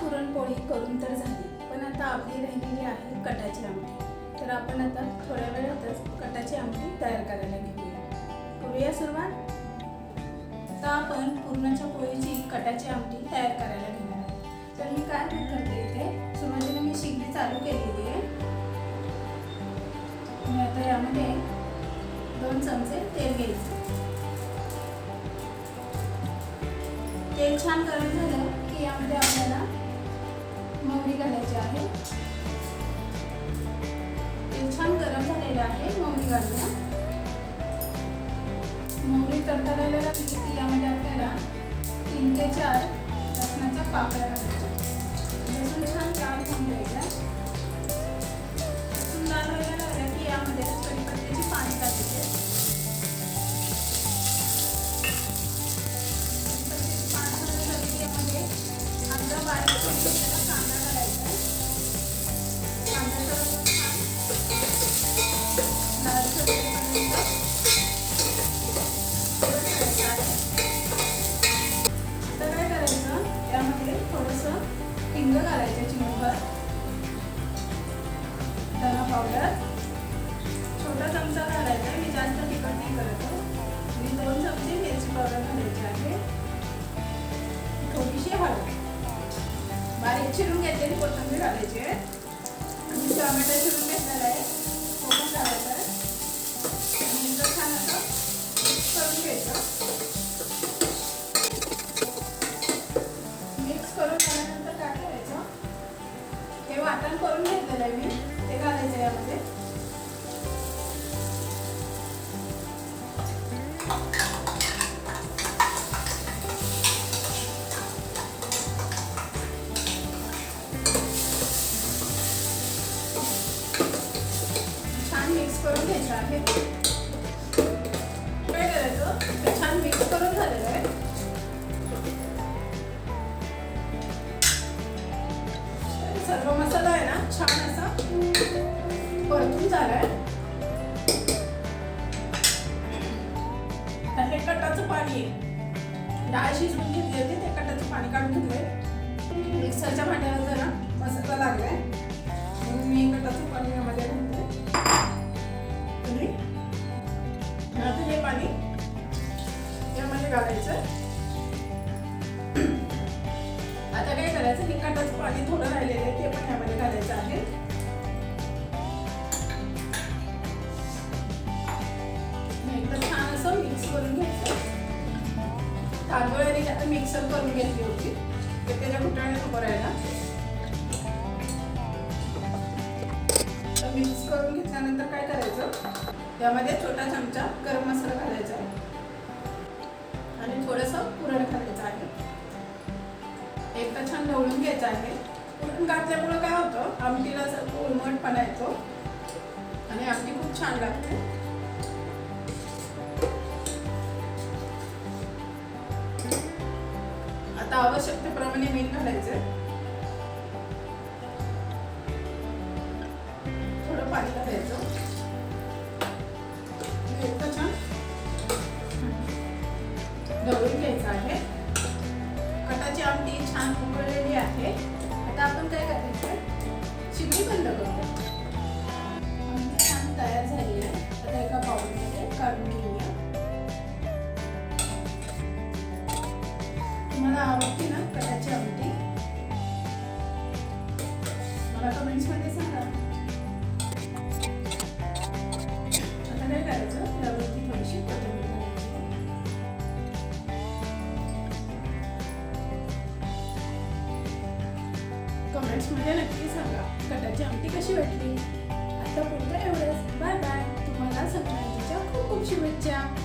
पुरणपोळी करून तर झाली पण आता आपली राहिलेली आहे कटाची आमटी. तर आपण आता थोड्या वेळातच कटाची आमटी तयार करायला घेऊया. करूया सुरुवात. आता आपण पुरणाच्या पोळीची कटाची आमटी तयार करायला घेणार आहोत. तर मी काय करते इथे? सुरुवातीला मी शिगडी चालू केलेली आहे. मी आता यामध्ये दोन चमचे तेल घ्यायचे. तेल छान गरम झालं की यामध्ये आपल्याला मोहरी घालायची आहे. तेल छान गरम झालेलं आहे मोहरी घालूया मोहरी तडतडायला लागली की यामध्ये आपल्याला तीन ते चार लसणाच्या पाकळ्या घालायच्या लसूण छान लाल होऊन द्यायचा लसूण लाल व्हायला लागला की यामध्ये कढीपत्त्याची पाणी टाकायचे. कढीपत्त्याची पानं घालायला की यामध्ये अर्धा बारीक हिंग घालायचे चिमूटभर धना पावडर छोटा चमचा घालायचा आहे मी जास्त तिखट नाही करत मी दोन चमचे मिरची पावडर घालायची आहे. थोडीशी हळद. बारीक चिरून घेतलेली कोथिंबीर घालायची आहे. आणि टोमॅटो चिरून घेतलेला आहे. तो पण घालायचा आहे. आणि छान असं करून घ्यायचं. करून घ्यायचं आहे काय करायचं ते छान मिक्स करून झालेलं आहे सर्व मसाला आहे ना छान असा परतून झालाय आता हे कटाचं पाणी आहे डाळ शिजवून घेतली होती ते कटाचं पाणी काढून घेतलंय. मिक्सरच्या भांड्याला जरा. घालायचं आता काय करायचं? निकाटाचं पाणी थोडं राहिलेलं आहे ते पण यामध्ये घालायचं आहे. आणि छान असं मिक्स करून घ्यायचं. तांदूळ आणि आता मिक्सर करून घेतली होती. ते त्याच्या घुटाने उभं राहायला. तर मिक्स करून घेतल्यानंतर काय करायचं? यामध्ये छोटा चमचा गरम मसाला घालायचा. आहे आणि थोडंसं पुरण घालायचं आहे. एकदा छान ढवळून घ्यायचं आहे. पुरण घातल्यामुळं काय होतं आमटीला असं उलमटपणा येतो आणि आमटी खूप छान लागते. आता आवश्यकतेप्रमाणे मीठ घालायचं. थोडं पाणी घालायचं. ढवळून घ्यायचं आहे. कटाची आमटी छान उकळलेली आहे. आता आपण काय करायचं शिगडी बंद करूया. आमटी छान तयार झाली आहे. आता एका बाउलमध्ये काढून घेऊया. तुम्हाला आवडते ना कटाची आमटी? मला कमेंट्समध्ये सांगा. कमेंट्समध्ये नक्की सांगा. कटाची आमटी कशी वाटली? आता पुढे एवढंच. Bye bye. तुम्हाला संक्रांतीच्या खूप खूप शुभेच्छा.